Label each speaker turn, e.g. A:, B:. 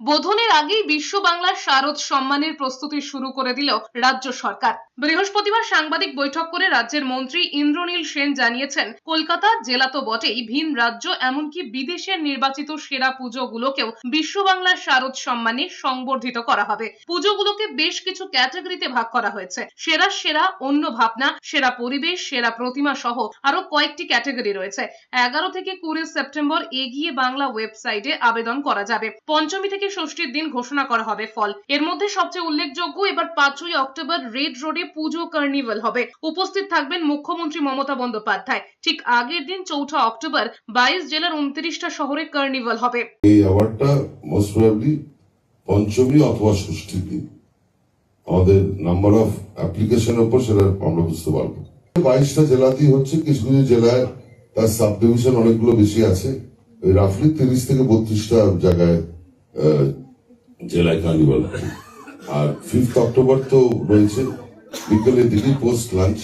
A: বোধনের আগেই বিশ্ব বাংলা শারদ সম্মানের প্রস্তুতি শুরু করে দিল রাজ্য সরকার। বৃহস্পতিবার সাংবাদিক বৈঠক করে রাজ্যের মন্ত্রী ইন্দ্রনীল সেন জানিয়েছেন, কলকাতা জেলা তো বটেই, ভিন রাজ্য এমনকি বিদেশের নির্বাচিত সেরা পুজোগুলোকেও বিশ্ব বাংলা শারদ সম্মানে সংবর্ধিত করা হবে। পুজোগুলোকে বেশ কিছু ক্যাটাগরিতে ভাগ করা হয়েছে। সেরা সেরা, অন্য ভাবনা, সেরা পরিবেশ, সেরা প্রতিমা সহ আরও কয়েকটি ক্যাটাগরি রয়েছে। এগারো থেকে কুড়ি সেপ্টেম্বর এগিয়ে বাংলা ওয়েবসাইটে আবেদন করা যাবে। পঞ্চমী থেকে ষষ্ঠীর দিন ঘোষণা করা হবে ফল। এর মধ্যে সবচেয়ে উল্লেখযোগ্য এবার পাঁচই অক্টোবর রেড রোডে পুজো কার্নিভাল হবে। উপস্থিত থাকবেন মুখ্যমন্ত্রী মমতা বন্দ্যোপাধ্যায়। ঠিক আগের দিন চৌঠা অক্টোবর বাইশ জেলার উনত্রিশটা শহরে কার্নিভাল হবে।
B: এই অ্যাওয়ার্ডটা মোস্ট প্রবাবলি পঞ্চমী অথবা ষষ্ঠীর দিন। আমাদের নাম্বার অফ অ্যাপ্লিকেশনের উপর সেটা আমরা বুঝতে পারব। বাইশটা জেলাতেই হচ্ছে কিছু কিছু জেলায় তার সাব ডিভিশন অনেকগুলো বেশি আছে। রাফলি তিরিশ থেকে বত্রিশটা জায়গায় জেলায় কার্নিভাল। আর ফিফথ অক্টোবর তো রয়েছে বিকেলের দিকে পোস্ট লাঞ্চ